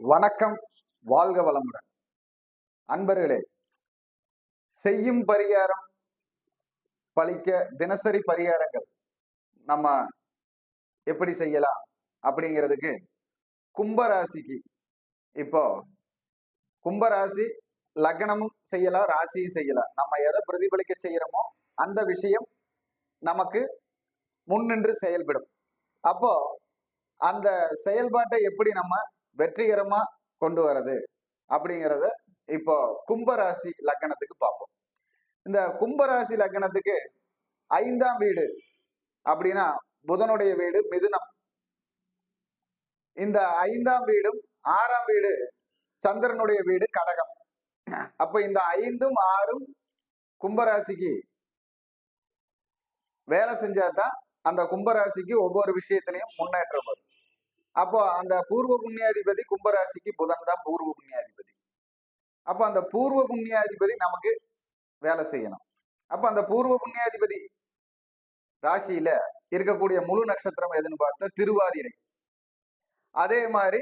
வணக்கம் வாழ்க வளமுடன். அன்பர்களே செய்யும் பரிகாரம் பழிக்க தினசரி பரிகாரங்கள் நம்ம எப்படி செய்யலாம் அப்படிங்கிறதுக்கு கும்பராசிக்கு இப்போ கும்பராசி லக்னமும் செய்யலாம் ராசியும் செய்யலாம். நம்ம எதை பிரதிபலிக்க செய்யறோமோ அந்த விஷயம் நமக்கு முன்னின்று செயல்படும். அப்போ அந்த செயல்பாட்டை எப்படி நம்ம வெற்றிகரமா கொண்டு வர்றது அப்படிங்கிறத இப்போ கும்பராசி லக்னத்துக்கு பார்ப்போம். இந்த கும்பராசி லக்னத்துக்கு ஐந்தாம் வீடு அப்படின்னா புதனுடைய வீடு மிதுனம். இந்த ஐந்தாம் வீடும் ஆறாம் வீடு சந்திரனுடைய வீடு கடகம். அப்ப இந்த ஐந்தும் ஆறும் கும்பராசிக்கு வேலை செஞ்சாதான் அந்த கும்பராசிக்கு ஒவ்வொரு விஷயத்திலையும் முன்னேற்றம் வரும். அப்போ அந்த பூர்வ புண்ணியாதிபதி கும்பராசிக்கு புதன் தான் பூர்வ புண்ணியாதிபதி. அப்போ அந்த பூர்வ புண்ணியாதிபதி நமக்கு வேலை செய்யணும். அப்போ அந்த பூர்வ புண்ணியாதிபதி ராசியில இருக்கக்கூடிய முழு நட்சத்திரம் எதுன்னு பார்த்தா திருவாதிரை. அதே மாதிரி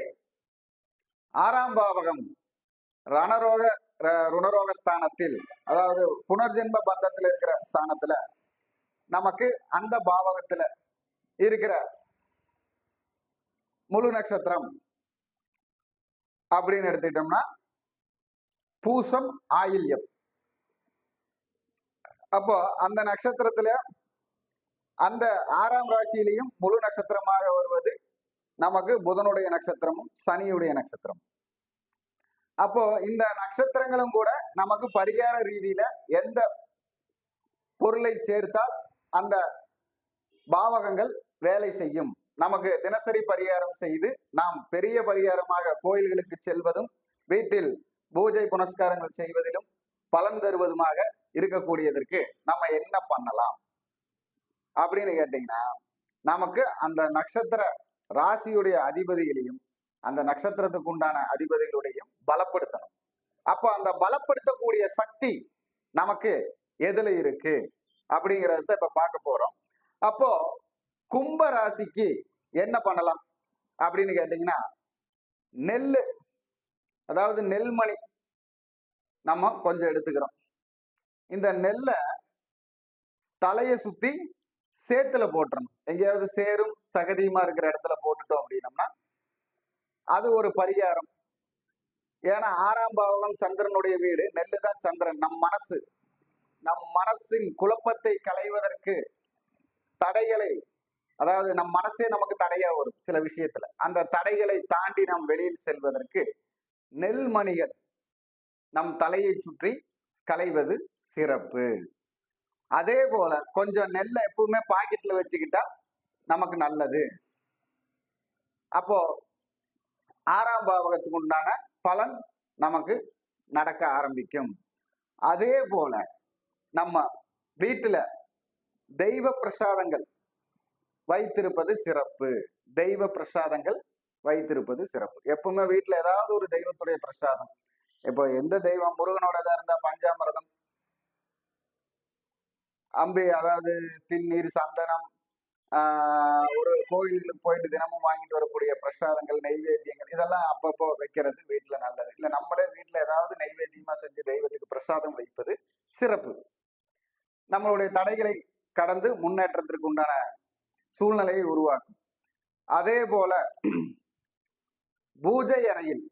ஆறாம் பாவகம் ரணரோக ர- ருணரோக ஸ்தானத்தில் அதாவது புனர்ஜென்ம பந்தத்தில் இருக்கிற ஸ்தானத்துல நமக்கு அந்த பாவகத்துல இருக்கிற முழு நட்சத்திரம் அப்படின்னு எடுத்துக்கிட்டோம்னா பூசம் ஆயில்யம். அப்போ அந்த நட்சத்திரத்துல அந்த ஆறாம் ராசியிலையும் முழு நட்சத்திரமாக வருவது நமக்கு புதனுடைய நட்சத்திரமும் சனியுடைய நட்சத்திரம் அப்போ இந்த நட்சத்திரங்களும் கூட நமக்கு பரிகார ரீதியில எந்த பொருளை சேர்த்தால் அந்த பாவகங்கள் வேலை செய்யும். நமக்கு தினசரி பரிகாரம் செய்து நாம் பெரிய பரிகாரமாக கோயில்களுக்கு செல்வதும் வீட்டில் பூஜை புனஸ்காரங்கள் செய்வதிலும் பலன் தருவதுமாக இருக்கக்கூடியதற்கு நம்ம என்ன பண்ணலாம்? அப்படின்னு கேட்டீங்கன்னா நமக்கு அந்த நட்சத்திர ராசியுடைய அதிபதிகளையும் அந்த நட்சத்திரத்துக்கு உண்டான அதிபதிகளுடையும் பலப்படுத்தணும். அப்போ அந்த பலப்படுத்தக்கூடிய சக்தி நமக்கு எதுல இருக்கு? அப்படிங்கிறத இப்ப பார்க்க போறோம். அப்போ கும்ப ராசிக்கு என்ன பண்ணலாம் அப்படின்னு கேட்டீங்கன்னா நெல் அதாவது நெல்மணி நம்ம கொஞ்சம் எடுத்துக்கிறோம். இந்த நெல்லை தலையை சுத்தி சேத்துல போட்டுறணும். எங்கேயாவது சேரும் சகதியுமா இருக்கிற இடத்துல போட்டுட்டோம் அப்படின்னம்னா அது ஒரு பரிகாரம். ஏன்னா ஆறாம் பாவகம் சந்திரனுடைய வீடு நெல்லு தான் சந்திரன். நம் மனசு நம் மனசின் குழப்பத்தை களைவதற்கு தடைகளை அதாவது நம் மனசே நமக்கு தடையா வரும் சில விஷயத்துல. அந்த தடைகளை தாண்டி நாம் வெளியில் செல்வதற்கு நெல்மணிகள் நம் தலையை சுற்றி களைவது சிறப்பு. அதே போல கொஞ்சம் நெல்லை எப்பவுமே பாக்கெட்ல வச்சுக்கிட்டா நமக்கு நல்லது. அப்போ ஆறாம் பாவகத்துக்கு உண்டான பலன் நமக்கு நடக்க ஆரம்பிக்கும். அதே போல நம்ம வீட்டுல தெய்வ பிரசாதங்கள் வைத்திருப்பது சிறப்பு. தெய்வ பிரசாதங்கள் வைத்திருப்பது சிறப்பு. எப்பவுமே வீட்டுல ஏதாவது ஒரு தெய்வத்துடைய பிரசாதம். இப்போ எந்த தெய்வம்? முருகனோடதா இருந்தா பஞ்சாமிரதம். அம்பி அதாவது திண்ணீர் சந்தனம் ஆஹ் ஒரு கோயிலுக்கு போயிட்டு தினமும் வாங்கிட்டு வரக்கூடிய பிரசாதங்கள் நெய்வேத்தியங்கள் இதெல்லாம் அப்பப்போ வைக்கிறது வீட்டுல நல்லது. இல்ல நம்மளே வீட்டுல ஏதாவது நெய்வேத்தியமா செஞ்சு தெய்வத்துக்கு பிரசாதம் வைப்பது சிறப்பு. நம்மளுடைய தடைகளை கடந்து முன்னேற்றத்திற்கு உண்டான சூழ்நிலையை உருவாக்கும். அதே போல பூஜை அறையில்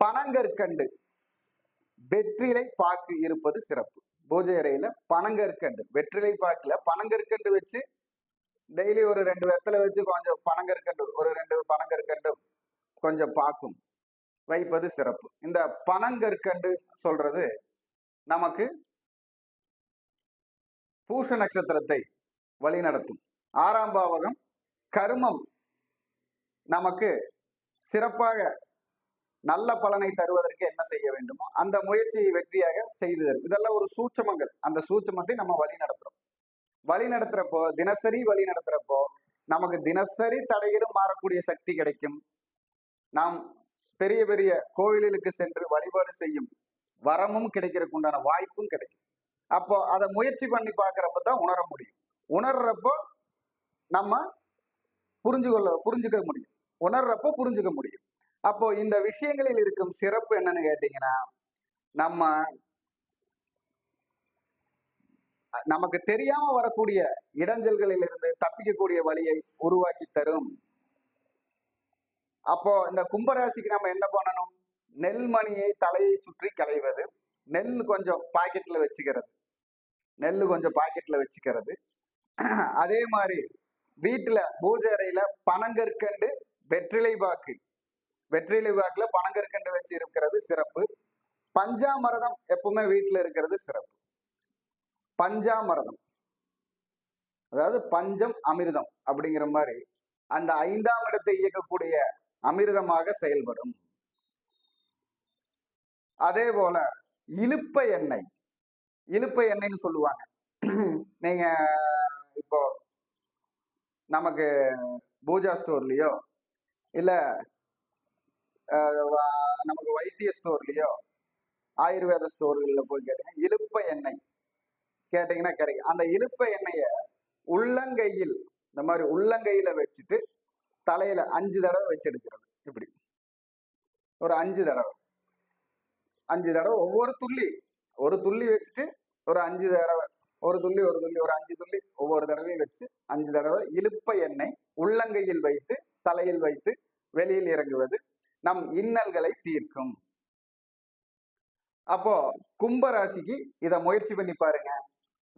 பனங்கற்கண்டு வெற்றிலை பாக்கு இருப்பது சிறப்பு. பூஜை அறையில பனங்கற்கண்டு வெற்றிலை பாக்குல பனங்கற்கண்டு வச்சு டெய்லி ஒரு ரெண்டு வெத்தலை வச்சு கொஞ்சம் பனங்கற்கண்டு ஒரு ரெண்டு பனங்கற்கண்டும் கொஞ்சம் பாக்கும். வைப்பது சிறப்பு. இந்த பனங்கற்கண்டு சொல்றது நமக்கு பூஷ நட்சத்திரத்தை வழிநடத்தும். ஆறாம் பாவகம் கருமம் நமக்கு சிறப்பாக நல்ல பலனை தருவதற்கு என்ன செய்ய வேண்டுமோ அந்த முயற்சியை வெற்றியாக செய்து தரும். இதெல்லாம் ஒரு சூட்சமங்கள். அந்த சூட்சமத்தை நம்ம வழி நடத்துறோம் வழி நடத்துறப்போ தினசரி வழி நடத்துறப்போ நமக்கு தினசரி தடைகளும் மாறக்கூடிய சக்தி கிடைக்கும். நாம் பெரிய பெரிய கோவில்களுக்கு சென்று வழிபாடு செய்யும் வரமும் கிடைக்கிறதுக்கு உண்டான வாய்ப்பும் கிடைக்கும். அப்போ அதை முயற்சி பண்ணி பார்க்குறப்ப தான் உணர முடியும். உணர்றப்போ நம்ம புரிஞ்சுக்கொள்ள புரிஞ்சுக்க முடியும். உணர்றப்போ புரிஞ்சுக்க முடியும். அப்போ இந்த விஷயங்களில் இருக்கும் சிறப்பு என்னன்னு கேட்டீங்கன்னா நம்ம நமக்கு தெரியாம வரக்கூடிய இடைஞ்சல்களில் இருந்து தப்பிக்கக்கூடிய வழியை உருவாக்கி தரும். அப்போ இந்த கும்பராசிக்கு நம்ம என்ன பண்ணணும்? நெல்மணியை தலையை சுற்றி களைவது. நெல் கொஞ்சம் பாக்கெட்ல வச்சுக்கிறது. நெல் கொஞ்சம் பாக்கெட்ல வச்சுக்கிறது. அதே மாதிரி வீட்டுல பூஜை அறையில பனங்கற்கண்டு வெற்றிலை பாக்கு. வெற்றிலை பாக்குல பனங்கற்கண்டு வச்சு இருக்கிறது சிறப்பு. பஞ்சாமரதம் எப்பவுமே வீட்டுல இருக்கிறது சிறப்பு. பஞ்சாமரதம். அதாவது பஞ்சம் அமிர்தம் அப்படிங்கிற மாதிரி அந்த ஐந்தாம் இடத்தை இயக்கக்கூடிய அமிர்தமாக செயல்படும். அதே போல இலுப்பை எண்ணெய். இலுப்பை எண்ணெய்ன்னு சொல்லுவாங்க. நீங்க இப்போ நமக்கு பூஜா ஸ்டோர்லயோ இல்ல நமக்கு வைத்திய ஸ்டோர்லயோ ஆயுர்வேத ஸ்டோர்களில் போய் கேட்டீங்கன்னா இலுப்பை எண்ணெய். கேட்டீங்கன்னா கிடைக்கும். அந்த இலுப்பை எண்ணெய உள்ளங்கையில் இந்த மாதிரி உள்ளங்கையில வச்சுட்டு தலையில அஞ்சு தடவை வச்சு எடுக்கிறது இப்படி. ஒரு அஞ்சு தடவை. அஞ்சு தடவை ஒவ்வொரு துள்ளி. ஒரு துள்ளி வச்சுட்டு ஒரு அஞ்சு தடவை ஒரு துள்ளி ஒரு துள்ளி ஒரு அஞ்சு துள்ளி ஒவ்வொரு தடவையும் வச்சு அஞ்சு தடவை இழுப்ப எண்ணெய் உள்ளங்கையில் வைத்து தலையில் வைத்து வெளியில் இறங்குவது நம் இன்னல்களை தீர்க்கும். அப்போ கும்பராசிக்கு இதை முயற்சி பண்ணி பாருங்க.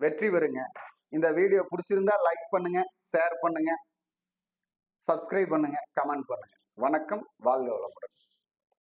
வெற்றி பெறுங்க. இந்த வீடியோ பிடிச்சிருந்தா லைக் பண்ணுங்க ஷேர் பண்ணுங்க சப்ஸ்கிரைப் பண்ணுங்க கமெண்ட் பண்ணுங்க. வணக்கம் வாழ்க வளமுடன்.